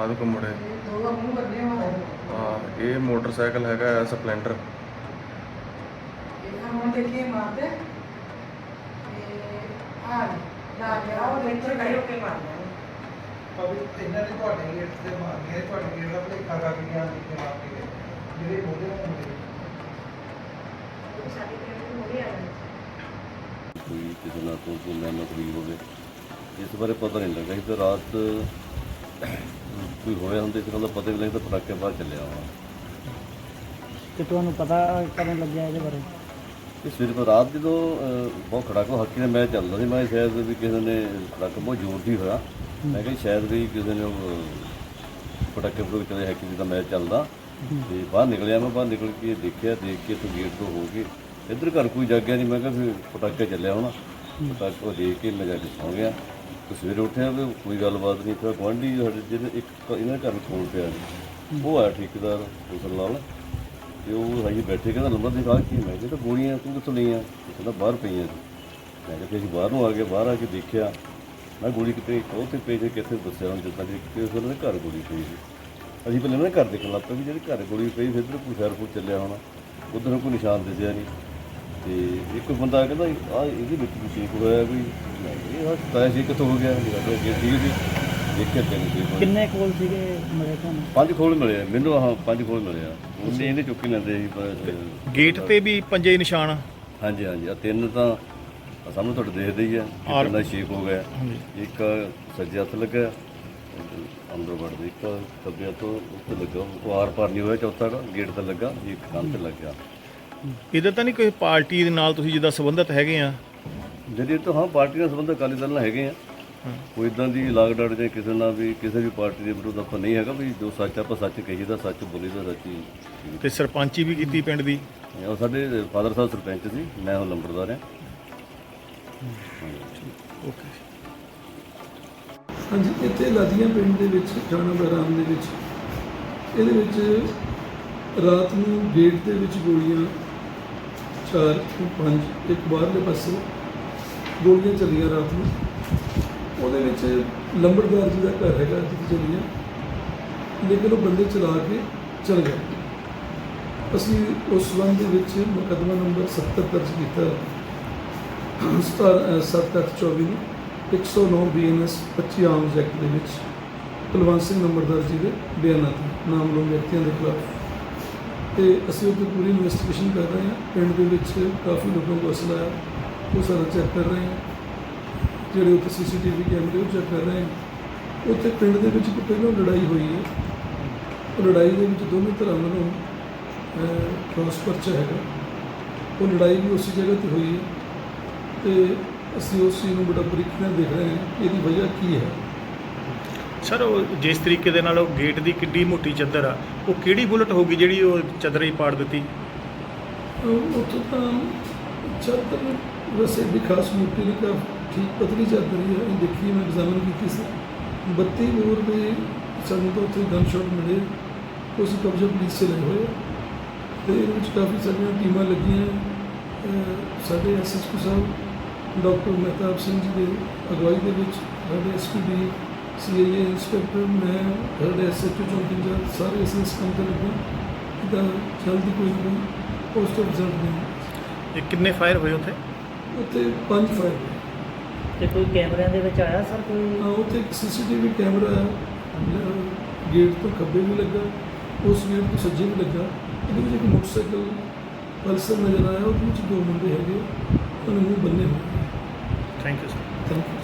ਆਹ ਦੇਖੋ ਮੁੰਡੇ। ਹਾਂ ਇਹ ਮੋਟਰਸਾਈਕਲ ਹੈਗਾ ਹੈ ਸਪਲੈਂਡਰ। ਇਹਨਾਂ ਨੂੰ ਦੇਖੀਏ ਮਾਰਦੇ। ਆ ਲਾ ਗਿਆ ਉਹ ਦੇਖੋ ਗਏ ਕੇ ਮਾਰਦਾ ਅਭੀ ਇਹਨਾਂ ਨੇ ਤੁਹਾਡੇ ਗੇਟ ਤੇ ਮਾਰਨੀਆਂ ਤੁਹਾਡੇ ਗੇਟ ਦਾ ਭਲੇਖਾ ਕਰ ਗਿਆ ਕਿ ਮਾਰ ਕੇ ਗਏ। ਜਿਹੜੇ ਬੋਲੇ ਹੁੰਦੇ ਸਾਡੀ ਪਿੰਡ ਤੋਂ ਮੁੜੇ ਆਏ ਕੋਈ ਕਿਸੇ ਨਾਲ ਕੋਈ ਨਾ ਨੌਕਰੀ ਹੋਵੇ ਇਸ ਬਾਰੇ ਪਤਾ ਨਹੀਂ ਲੱਗਾ। ਸੀ ਤੇ ਰਾਤ ਕੋਈ ਹੋਇਆ ਹੁੰਦੇ ਇਸ ਗੱਲ ਦਾ ਪਤਾ ਨਹੀਂ ਲੱਗਦਾ ਪਟਾਕੇ ਬਾਹਰ ਚੱਲਿਆ ਹੋਣਾ ਤੇ ਤੁਹਾਨੂੰ ਪਤਾ ਕਦੋਂ ਲੱਗਿਆ ਇਹਦੇ ਬਾਰੇ? ਇਹ ਸਵੇਰ ਤੋਂ ਰਾਤ ਜਦੋਂ ਅਹ, ਬਹੁਤ ਖੜਾਕੋ ਹਾਕੀ ਦਾ ਮੈਚ ਚੱਲਦਾ ਸੀ ਮੈਂ ਸ਼ਾਇਦ ਵੀ ਕਿਸੇ ਨੇ ਖੜਾਕਾ ਬਹੁਤ ਜ਼ੋਰ ਦੀ ਹੋਇਆ। ਮੈਂ ਕਿਹਾ ਸ਼ਾਇਦ ਵੀ ਕਿਸੇ ਨੇ ਉਹ, ਪਟਾਕੇ ਪਟੂਕੇ ਚਲੇ ਹਾਕੀ ਦਾ ਮੈਚ ਚੱਲਦਾ। ਤੇ ਬਾਹਰ ਨਿਕਲਿਆ ਮੈਂ ਬਾਹਰ ਨਿਕਲ ਕੇ ਦੇਖਿਆ ਦੇਖ ਕੇ ਤੋਂ ਗੇਟ ਤੋਂ ਹੋ ਕੇ ਇੱਧਰ ਘਰ ਕੋਈ ਜਾਗਿਆ ਨਹੀਂ ਮੈਂ ਕਿਹਾ ਫਿਰ ਪਟਾਕੇ ਚੱਲਿਆ ਹੋਣਾ ਪਟਾਕੇ ਦੇਖ ਕੇ ਮੈਂ ਜਾ ਕੇ ਸੌਂ ਗਿਆ। ਤੇ ਸਵੇਰੇ ਉੱਠਿਆ ਵੀ ਕੋਈ ਗੱਲਬਾਤ ਨਹੀਂ, ਫਿਰ ਗੁਆਂਢੀ ਸਾਡੇ ਜਿਹਦੇ ਇੱਕ ਇਹਨਾਂ ਦੇ ਘਰ ਖੋਲ ਪਿਆ ਸੀ। ਉਹ ਆਇਆ ਠੇਕੇਦਾਰ ਉਸਰ ਲਾਲ ਤੇ ਉਹ ਅਸੀਂ ਬੈਠੇ, ਕਹਿੰਦਾ, ਨੰਬਰ ਦਿਖਾ ਕੀ? ਮੈਂ ਕਿਹਾ ਤਾਂ ਗੋਲੀਆਂ, ਤੂੰ ਕਿੱਥੋਂ ਲਈਆਂ? ਉਹ ਕਹਿੰਦਾ, ਬਾਹਰ ਪਈਆਂ ਸੀ ਮੈਂ ਕਿਹਾ, ਫਿਰ ਅਸੀਂ ਬਾਹਰ ਨੂੰ ਆ ਗਏ, ਬਾਹਰ ਆ ਕੇ ਦੇਖਿਆ। ਮੈਂ ਗੋਲੀ ਕਿਤੇ ਉਹ ਤੇ ਪਈ ਸੀ, ਕਿੱਥੇ ਦੱਸਿਆ ਹੁਣ ਜਿੱਦਾਂ ਕਿ ਕਿ ਉਸ ਵੇਲੇ ਘਰ ਗੋਲੀ ਪਈ ਸੀ। ਅਸੀਂ ਪਹਿਲਾਂ ਨਾ ਘਰ ਦੇਖਣ ਲੱਗ ਪਏ ਵੀ ਜਿਹੜੀ ਘਰ ਗੋਲੀ ਪਈ ਫਿਰ ਇੱਧਰ ਕੋਈ ਫੈਰਪੁਰ ਚੱਲਿਆ ਹੋਣਾ। ਉਧਰ ਕੋਈ ਨਿਸ਼ਾਨ ਦਿਸਿਆ ਨਹੀਂ। ਤੇ ਇੱਕ ਬੰਦਾ ਕਹਿੰਦਾ ਆ ਇਹਦੇ ਵਿੱਚ ਵੀ ਠੀਕ ਹੋਇਆ ਵੀ ਇਹ ਹਸਪਤਾਲ ਸੀ ਕਿੱਥੋਂ ਹੋ ਗਿਆ? ਜਿਹੜਾ ਕਿ ਠੀਕ ਸੀ। ਦੇਖਿਆ ਤਿੰਨ ਸੀ ਹੋਏ। ਕਿੰਨੇ ਕੋਲ ਸੀਗੇ ਮਿਲੇ ਤੁਹਾਨੂੰ ਪੰਜ ਖੋਲ ਮਿਲੇ ਆ, ਮੈਨੂੰ ਆਹ ਪੰਜ ਖੋਲ ਮਿਲੇ ਆ। ਉਹਨੇ ਇਹਨੇ ਚੁੱਕੀ ਲੈਂਦੇ ਸੀ ਪਰ ਗੇਟ ਤੇ ਵੀ ਪੰਜੇ ਨਿਸ਼ਾਨ ਹਾਂਜੀ ਹਾਂਜੀ। ਆ ਤਿੰਨ ਤਾਂ ਆਹ ਸਾਹਮਣੇ ਤੁਹਾਡੇ ਦੇਖਦੇ ਹੀ ਆ। ਤਿੰਨਾਂ ਸ਼ੇਕ ਹੋ ਗਿਆ। ਇੱਕ ਸੱਜੇ ਹੱਥ ਲੱਗਾ। ਅੰਦਰ ਵੜਦੇ ਇੱਕ ਖੱਬੇ ਹੱਥੋਂ ਉੱਤੇ ਲੱਗਾ। ਉਹ ਆਰ ਪਾਰ ਨਹੀਂ ਹੋਇਆ ਚੌਥਾ ਦਾ ਗੇਟ ਤੇ ਲੱਗਾ। ਜੀ ਇੱਕ ਕੰਨ ਤੇ ਲੱਗਿਆ। ਇਹਦਾ ਤਾਂ ਨਹੀਂ ਕੋਈ ਪਾਰਟੀ ਦੇ ਨਾਲ ਤੁਸੀਂ ਜਿੱਦਾਂ ਸੰਬੰਧਿਤ ਹੈਗੇ ਆ? ਜਿਹੜੀ ਤਾਂ ਹਾਂ ਪਾਰਟੀ ਨਾਲ ਸੰਬੰਧ ਅਕਾਲੀ ਦਲ ਨਾਲ ਹੈਗੇ ਆ। ਕੋਈ ਇਦਾਂ ਦੀ ਲਾਗ ਡਾਟ ਜਾਂ ਕਿਸੇ ਨਾਲ ਵੀ ਕਿਸੇ ਵੀ ਪਾਰਟੀ ਦੇ ਵਿਰੁੱਧ ਆਪਾਂ ਨਹੀਂ ਹੈਗਾ ਵੀ ਜੋ ਸੱਚ ਆਪਾਂ ਸੱਚ ਕਹੀਦਾ ਸੱਚ ਬੋਲੀਦਾ ਸੱਚ ਹੀ ਤੇ ਸਰਪੰਚੀ ਵੀ ਕੀਤੀ ਪਿੰਡ ਦੀ? ਉਹ ਸਾਡੇ ਫਾਦਰ ਸਾਹਿਬ ਸਰਪੰਚ ਸੀ ਮੈਂ ਉਹ ਲੰਬੜਦਾਰ ਹਾਂ। ਓਕੇ। ਹਾਂਜੀ ਇੱਥੇ ਲਾਦੀਆਂ ਪਿੰਡ ਦੇ ਵਿੱਚ ਥਾਣਾ ਬਹਿਰਾਮ ਦੇ ਵਿੱਚ ਇਹਦੇ ਵਿੱਚ ਰਾਤ ਨੂੰ ਗੇਟ ਦੇ ਵਿੱਚ ਗੋਲੀਆਂ ਚਾਰ ਤੋਂ ਪੰਜ, ਇੱਕ ਬਾਹਰਲੇ ਪਾਸੇ ਗੋਲੀਆਂ ਚੱਲੀਆਂ ਰਾਤ ਨੂੰ। ਉਹਦੇ ਵਿੱਚ ਲੰਬੜਦਾਰ ਜੀ ਦਾ ਘਰ ਹੈਗਾ, ਜਿੱਥੇ ਚੱਲੀਆਂ। ਲੇਕਿਨ ਉਹ ਬੰਦੇ ਚਲਾ ਕੇ ਚਲ ਗਏ। ਅਸੀਂ ਉਸ ਸੰਬੰਧ ਦੇ ਵਿੱਚ ਮੁਕੱਦਮਾ ਨੰਬਰ 70 ਦਰਜ ਕੀਤਾ। 7824 ਨੂੰ 109 ਬੀਐਨਐਸ 25 ਆਮ ਐਕਟ ਦੇ ਵਿੱਚ ਕੁਲਵੰਤ ਸਿੰਘ ਨੰਬਰਦਾਰ ਜੀ ਦੇ ਬਿਆਨਾਂ ਤੇ ਨਾਮਲੂਮ ਵਿਅਕਤੀਆਂ ਦੇ ਖਿਲਾਫ ਤੇ ਅਸੀਂ ਉਹਦੀ ਪੂਰੀ ਇਨਵੈਸਟੀਗੇਸ਼ਨ ਕਰ ਰਹੇ ਹਾਂ। ਪਿੰਡ ਦੇ ਵਿੱਚ ਕਾਫੀ ਲੋਕਾਂ ਦਾ ਅਸਲਾ ਹੈ ਉਹ ਸਾਰਾ ਚੈੱਕ ਕਰ ਰਹੇ ਹਾਂ। ਜਿਹੜੇ ਉੱਥੇ ਸੀਸੀਟੀਵੀ ਕੈਮਰੇ ਉਹ ਚੈੱਕ ਕਰ ਰਹੇ ਹਾਂ। ਉੱਥੇ ਪਿੰਡ ਦੇ ਵਿੱਚ ਇੱਕ ਪਹਿਲਾਂ ਲੜਾਈ ਹੋਈ ਹੈ। ਉਹ ਲੜਾਈ ਦੇ ਵਿੱਚ ਦੋਵੇਂ ਧਿਰਾਂ ਵੱਲੋਂ ਕ੍ਰਾਸ ਪਰਚਾ ਹੈਗਾ। ਉਹ ਲੜਾਈ ਵੀ ਉਸੇ ਜਗ੍ਹਾ ਤੇ ਹੋਈ ਹੈ। ਤੇ ਅਸੀਂ ਉਸ ਚੀਜ਼ ਨੂੰ ਬੜਾ ਬਰੀਕੀ ਨਾਲ ਦੇਖ ਰਹੇ ਹਾਂ। ਇਹਦੀ ਵਜ੍ਹਾ ਕੀ ਹੈ? ਸਰ, ਉਹ ਜਿਸ ਤਰੀਕੇ ਦੇ ਨਾਲ ਉਹ ਗੇਟ ਦੀ ਕਿੱਡੀ ਮੋਟੀ ਚੱਦਰ ਆ, ਉਹ ਕਿਹੜੀ ਬੁਲਟ ਹੋਗੀ ਜਿਹੜੀ ਉਹ ਚੱਦਰ ਹੀ ਪਾੜ ਦਿੱਤੀ? ਉੱਥੋਂ ਤਾਂ ਚਾਦਰ ਵੈਸੇ ਵੀ ਖਾਸ ਮੋਟੀ ਨਹੀਂ ਕਾ ਠੀਕ ਪਤਲੀ ਚਾਦਰ ਹੀ ਹੈ ਦੇਖੀ ਮੈਂ ਐਗਜ਼ਾਮਨ ਕੀਤੀ ਸੀ। 32 ਬੋਰ ਦੇ ਸਾਨੂੰ ਤਾਂ ਉੱਥੇ ਗਨ ਸ਼ਾਟ ਮਿਲੇ। ਉਸ ਕਬਜ਼ਾ ਪੁਲਿਸ ਸੇ ਲਏ ਹੋਏ ਆ। ਤੇ ਇਹਦੇ ਵਿੱਚ ਕਾਫੀ ਸਾਰੀਆਂ ਟੀਮਾਂ ਲੱਗੀਆਂ। ਅਹ ਸਾਡੇ ਐਸਐਸਪੀ ਸਾਹਿਬ, ਡਾਕਟਰ ਮਹਿਤਾਬ ਸਿੰਘ ਜੀ ਦੇ ਅਗਵਾਈ ਦੇ ਵਿੱਚ, ਸਾਡੇ ਐਸਪੀਡੀ ਸੀਆਈਏ ਇੰਸਪੈਕਟਰ ਮੈਂ ਸਾਡੇ ਐਸਐਚਓ ਚੌਂਕੀ ਇੰਚਾਰਜ ਸਾਰੇ ਅਸੀਂ ਇਸ ਕੰਮ ਤੇ ਲੱਗੇ ਇਹਦਾ ਜਲਦੀ ਕੋਈ ਨਾ ਕੋਈ ਪੋਸਟਰ ਰਿਜ਼ਲਟ ਨਹੀਂ ਇਹ ਕਿੰਨੇ ਫਾਇਰ ਹੋਏ ਉੱਥੇ? ਉੱਥੇ ਪੰਜ ਫਾਇਰ ਤੇ ਕੋਈ ਕੈਮਰਿਆਂ ਦੇ ਵਿੱਚ ਆਇਆ ਸਰ ਕੋਈ? ਹਾਂ ਉੱਥੇ ਇੱਕ ਸੀਸੀਟੀਵੀ ਕੈਮਰਾ ਗੇਟ ਤੋਂ ਖੱਬੇ ਵੀ ਲੱਗਾ ਉਸ ਗੇਟ ਤੋਂ ਸੱਜੇ ਵੀ ਲੱਗਾ। ਇਹਦੇ ਵਿੱਚ ਇੱਕ ਮੋਟਰਸਾਈਕਲ ਪਲਸਰ ਨਜ਼ਰ ਆਇਆ ਉਹਦੇ ਵਿੱਚ ਦੋ ਮੁੰਡੇ ਹੈਗੇ ਉਹਨਾਂ ਨੇ ਮੂੰਹ ਬੰਨੇ ਹੋਏ। Thank you sir thank you